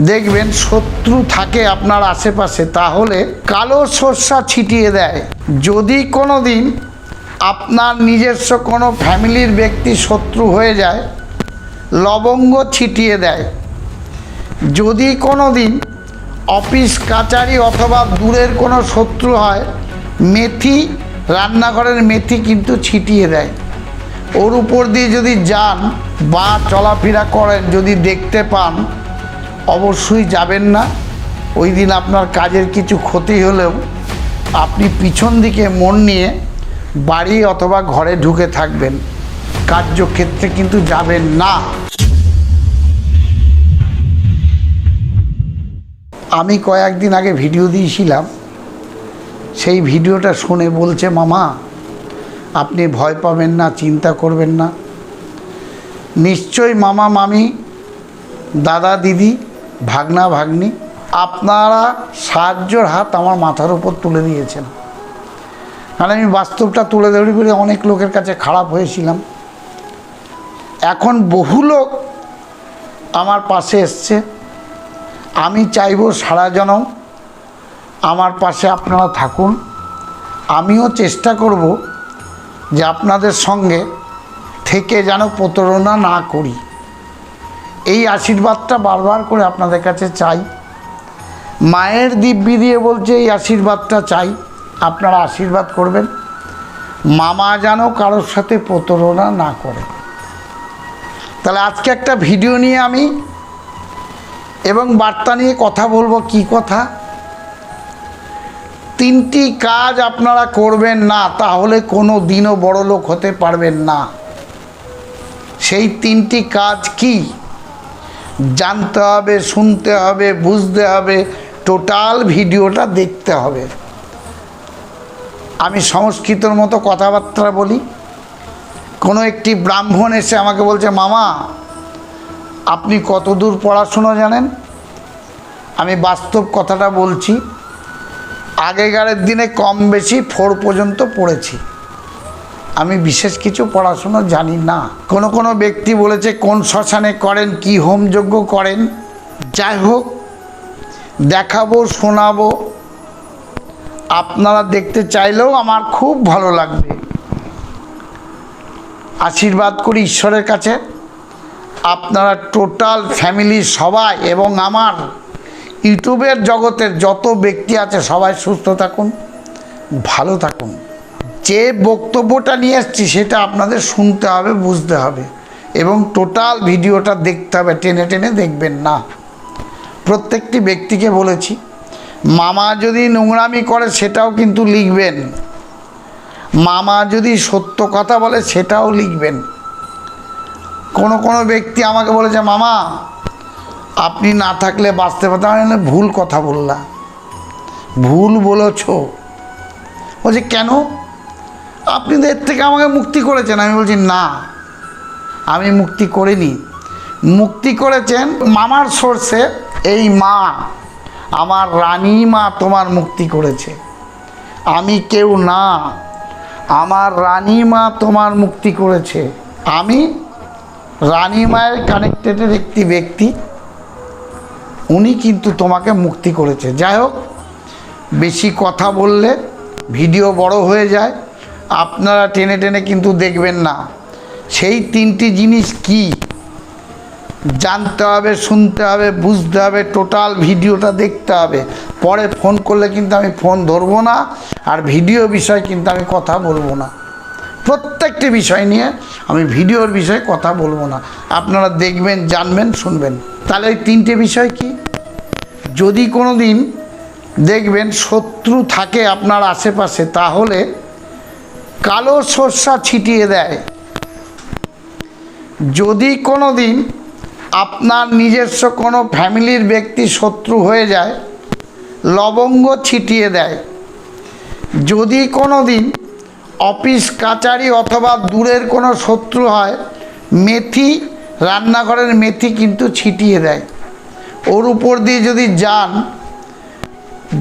দেখবেন শত্রু থাকে আপনার আশেপাশে, তাহলে কালো সর্ষা ছিটিয়ে দেয়। যদি কোনো দিন আপনার নিজস্ব কোনো ফ্যামিলির ব্যক্তি শত্রু হয়ে যায়, লবঙ্গ ছিটিয়ে দেয়। যদি কোনো দিন অফিস, কাচারি অথবা দূরের কোনো শত্রু হয়, মেথি, রান্নাঘরের মেথি কিন্তু ছিটিয়ে দেয়। ওর উপর দিয়ে যদি যান বা চলাফেরা করেন, যদি দেখতে পান অবশ্যই যাবেন না। ওই দিন আপনার কাজের কিছু ক্ষতি হলেও আপনি পিছন দিকে মন নিয়ে বাড়ি অথবা ঘরে ঢুকে থাকবেন। কার্যক্ষেত্রে কিন্তু যাবেন না। আমি কয়েকদিন আগে ভিডিও দিয়েছিলাম। সেই ভিডিওটা শুনে বলছে, মামা, আপনি ভয় পাবেন না, চিন্তা করবেন না। নিশ্চয়ই মামা, মামি, দাদা, দিদি ভাগনা ভাগ্নি, আপনারা সাহায্যর হাত আমার মাথার উপর তুলে দিয়েছেন। কারণ আমি বাস্তবটা তুলে ধরি বলে অনেক লোকের কাছে খারাপ হয়েছিলাম। এখন বহু লোক আমার পাশে এসছে। আমি চাইব সারা জনম আমার পাশে আপনারা থাকুন। আমিও চেষ্টা করব যে আপনাদের সঙ্গে থেকে যেন প্রতারণা না করি। এই আশীর্বাদটা বারবার করে আপনাদের কাছে চাই। মায়ের দিব্যি দিয়ে বলছে, এই আশীর্বাদটা চাই। আপনারা আশীর্বাদ করবেন। মামা যেন কারোর সাথে প্রতারণা না করে। তাহলে আজকে একটা ভিডিও নিয়ে আমি এবং বার্তা নিয়ে কথা বলব কি কথা? তিনটি কাজ আপনারা করবেন না, তাহলে কোনো দিনও বড় লোক হতে পারবেন না। সেই তিনটি কাজ কি? জানতে হবে, শুনতে হবে, বুঝতে হবে, টোটাল ভিডিওটা দেখতে হবে। আমি সংস্কৃতর মতো কথাবার্তা বলি। কোনো একটি ব্রাহ্মণ এসে আমাকে বলছে, মামা, আপনি কত দূর পড়াশুনো জানেন? আমি বাস্তব কথাটা বলছি। আগেকারের দিনে কম বেশি ফোর পর্যন্ত পড়েছি। আমি বিশেষ কিছু পড়াশুনো জানি না। কোনো কোনো ব্যক্তি বলেছে, কোন শ্মশানে করেন, কি হোমযজ্ঞ করেন। যাই হোক, দেখাবো, শোনাবো। আপনারা দেখতে চাইলেও আমার খুব ভালো লাগবে। আশীর্বাদ করি ঈশ্বরের কাছে। আপনারা টোটাল ফ্যামিলি, সবাই এবং আমার ইউটিউবের জগতের যত ব্যক্তি আছে, সবাই সুস্থ থাকুন, ভালো থাকুন। যে বক্তব্যটা নিয়ে এসছি সেটা আপনাদের শুনতে হবে, বুঝতে হবে। এবং টোটাল ভিডিওটা দেখতে হবে, টেনে টেনে দেখবেন না। প্রত্যেকটি ব্যক্তিকে বলেছি, মামা যদি নোংরামি করে সেটাও কিন্তু লিখবেন। মামা যদি সত্য কথা বলে সেটাও লিখবেন। কোনো কোনো ব্যক্তি আমাকে বলেছে, মামা, আপনি না থাকলে বাঁচতে পারতাম। ভুল কথা বললা। ভুল বলেছ। বলছে, কেন? আপনি তো এর থেকে আমাকে মুক্তি করেছেন। আমি বলছি, না, আমি মুক্তি করিনি। মুক্তি করেছেন মামার সোর্সে এই মা, আমার রানী মা তোমার মুক্তি করেছে। আমি কেউ না, আমার রানী মা তোমার মুক্তি করেছে। আমি রানী মায়ের কানেক্টেডের একটি ব্যক্তি, উনি কিন্তু তোমাকে মুক্তি করেছে। যাই হোক, বেশি কথা বললে ভিডিও বড় হয়ে যায়। আপনারা টেনে টেনে কিন্তু দেখবেন না। সেই তিনটি জিনিস কি? জানতে হবে, শুনতে হবে, বুঝতে হবে, টোটাল ভিডিওটা দেখতে হবে। পরে ফোন করলে কিন্তু আমি ফোন ধরবো না আর ভিডিও বিষয় কিন্তু আমি কথা বলব না। প্রত্যেকটি বিষয় নিয়ে আমি ভিডিওর বিষয়ে কথা বলব না। আপনারা দেখবেন, জানবেন, শুনবেন। তাহলে এই তিনটে বিষয় কি? যদি কোনো দিন দেখবেন শত্রু থাকে আপনার আশেপাশে, তাহলে কালো সর্ষা ছিটিয়ে দেয়। যদি কোনো দিন আপনার নিজস্ব কোনো ফ্যামিলির ব্যক্তি শত্রু হয়ে যায়, লবঙ্গ ছিটিয়ে দেয়। যদি কোনো দিন অফিস, কাচারি অথবা দূরের কোনো শত্রু হয়, মেথি, রান্নাঘরের মেথি কিন্তু ছিটিয়ে দেয়। ওর উপর দিয়ে যদি যান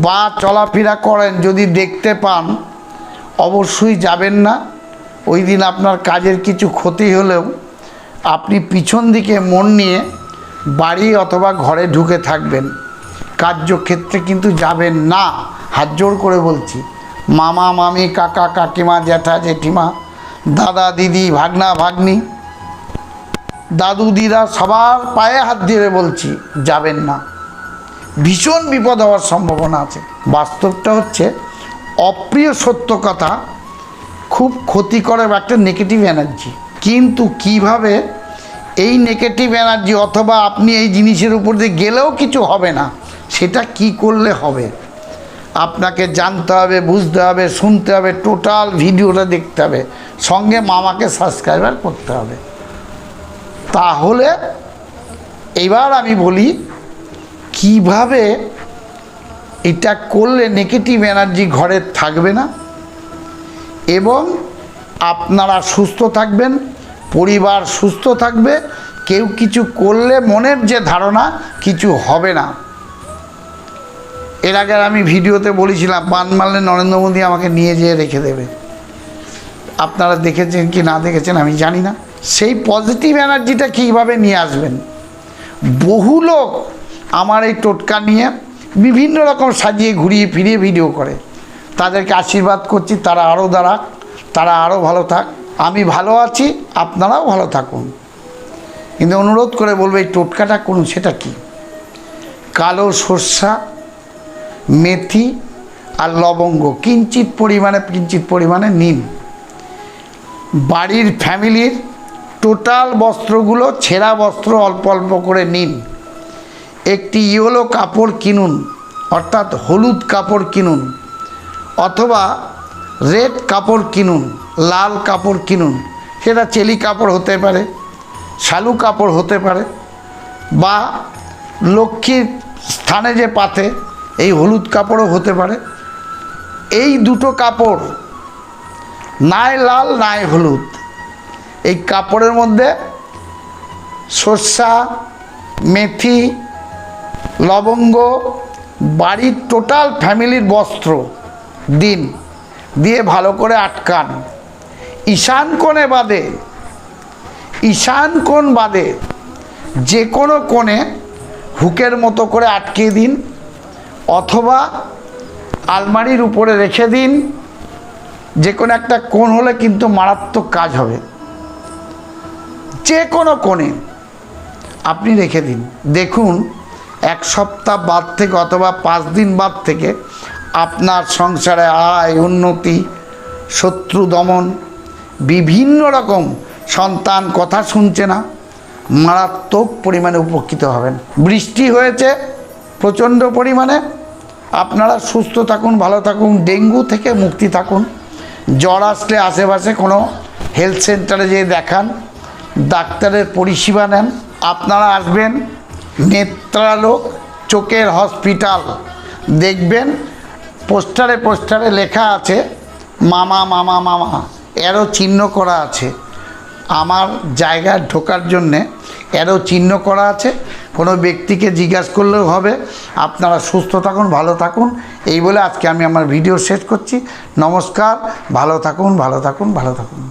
বা চলাফেরা করেন, যদি দেখতে পান অবশ্যই যাবেন না। ওই দিন আপনার কাজের কিছু ক্ষতি হলেও আপনি পিছন দিকে মন নিয়ে বাড়ি অথবা ঘরে ঢুকে থাকবেন। কার্যক্ষেত্রে কিন্তু যাবেন না। হাত জোর করে বলছি। মামা, মামি, কাকা, কাকিমা, জ্যাঠা, জেঠিমা, দাদা, দিদি, ভাগনা, ভাগ্নি, দাদু, দিদা সবার পায়ে হাত দিয়ে বলছি, যাবেন না। ভীষণ বিপদ হওয়ার সম্ভাবনা আছে। বাস্তবটা হচ্ছে অপ্রিয় সত্য কথা খুব ক্ষতি করে একটা নেগেটিভ এনার্জি কিন্তু কীভাবে এই নেগেটিভ এনার্জি অথবা আপনি এই জিনিসের উপর দিয়ে গেলেও কিছু হবে না, সেটা কি করলে হবে? আপনাকে জানতে হবে, বুঝতে হবে, শুনতে হবে টোটাল ভিডিওটা দেখতে হবে। সঙ্গে মামাকে সাবস্ক্রাইবার করতে হবে। তাহলে এবার আমি বলি, কীভাবে এটা করলে নেগেটিভ এনার্জি ঘরে থাকবে না এবং আপনারা সুস্থ থাকবেন, পরিবার সুস্থ থাকবে, কেউ কিছু করলে মনের যে ধারণা কিছু হবে না। এর আগে আমি ভিডিওতে বলেছিলাম, পান মারলে নরেন্দ্র মোদী আমাকে নিয়ে যেয়ে রেখে দেবে। আপনারা দেখেছেন কি না দেখেছেন আমি জানি না। সেই পজিটিভ এনার্জিটা কীভাবে নিয়ে আসবেন? বহু লোক আমার এই টোটকা নিয়ে বিভিন্ন রকম সাজিয়ে ঘুরিয়ে ফিরিয়ে ভিডিও করে। তাদেরকে আশীর্বাদ করছি, তারা আরও দাঁড়াক, তারা আরও ভালো থাক। আমি ভালো আছি, আপনারাও ভালো থাকুন। কিন্তু অনুরোধ করে বলব, এই টোটকাটা করুন, সেটা কি? কালো সর্ষা, মেথি আর লবঙ্গ, কিঞ্চিত পরিমাণে কিঞ্চিত পরিমাণে নিন। বাড়ির ফ্যামিলির টোটাল বস্ত্রগুলো, ছেঁড়া বস্ত্র অল্প অল্প করে নিন। একটি ইয়েলো কাপড় কিনুন, অর্থাৎ হলুদ কাপড় কিনুন, অথবা রেড কাপড় কিনুন, লাল কাপড় কিনুন। সেটা চেলি কাপড় হতে পারে, শালু কাপড় হতে পারে, বা লক্ষ্মীর স্থানে যে পাতে এই হলুদ কাপড়ও হতে পারে। এই দুটো কাপড়, নাই লাল, নাই হলুদ, এই কাপড়ের মধ্যে সর্ষা, মেথি লবঙ্গ, বাড়ির টোটাল ফ্যামিলির বস্ত্র, দিন, দিয়ে ভালো করে আটকান। ঈশান কোণে বাদে, ঈশান কোণ বাদে, যে কোনো কোণে হুকের মতো করে আটকে দিন, অথবা আলমারির উপরে রেখে দিন। যে কোনো একটা কোণ হলে কিন্তু মারাত্মক কাজ হবে। যে কোনো কোণে আপনি রেখে দিন। দেখুন এক সপ্তাহ বাদ থেকে অথবা পাঁচ দিন বাদ থেকে আপনার সংসারে আয়, উন্নতি, শত্রু দমন, বিভিন্ন রকম সন্তান কথা শুনছে না, মারাত্মক পরিমাণে উপকৃত হবেন। বৃষ্টি হয়েছে প্রচণ্ড পরিমাণে। আপনারা সুস্থ থাকুন, ভালো থাকুন, ডেঙ্গু থেকে মুক্তি থাকুন। জ্বর আসলে আশেপাশে কোনো হেলথ সেন্টারে যেয়ে দেখান, ডাক্তারের পরিষেবা নেন। আপনারা আসবেন নেত্রালোক চোখের হসপিটাল। দেখবেন পোস্টারে পোস্টারে লেখা আছে, মামা মামা মামা। এরও চিহ্ন করা আছে। আমার জায়গায় ঢোকার জন্যে এরও চিহ্ন করা আছে। কোনো ব্যক্তিকে জিজ্ঞাসা করলেও হবে, আপনারা সুস্থ থাকুন, ভালো থাকুন। এই বলে আজকে আমি আমার ভিডিও শেষ করছি। নমস্কার, ভালো থাকুন ভালো থাকুন ভালো থাকুন।